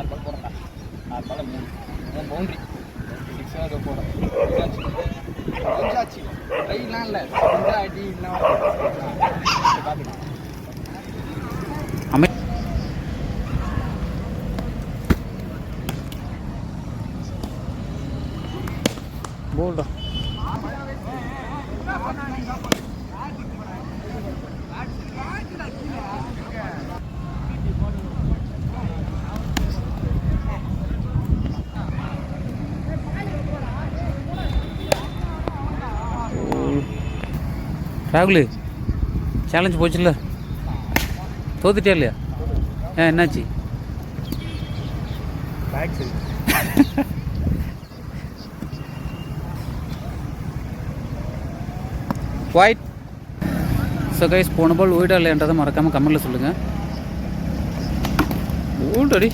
ஆறு பால் போடுறேன் ஆறு பால் மூணு மூணு பவுண்ட்ரி சிக்ஸாக அதை போடுறேன் கொஞ்சாச்சு ட்ரைலாம் இல்லை. அடி இல்லை. பார்த்துக்கலாம் அமை போல்டா. ராகுல் சேலஞ்ச் போச்சுல்ல? தோத்துட்டியா இல்லையா? ஏன் என்னாச்சு? ஒயிட் ஸோ கைஸ் போன பால் ஓய்டா இல்லைன்றதை மறக்காமல் கமெண்டில் சொல்லுங்கள் ஓல்டடி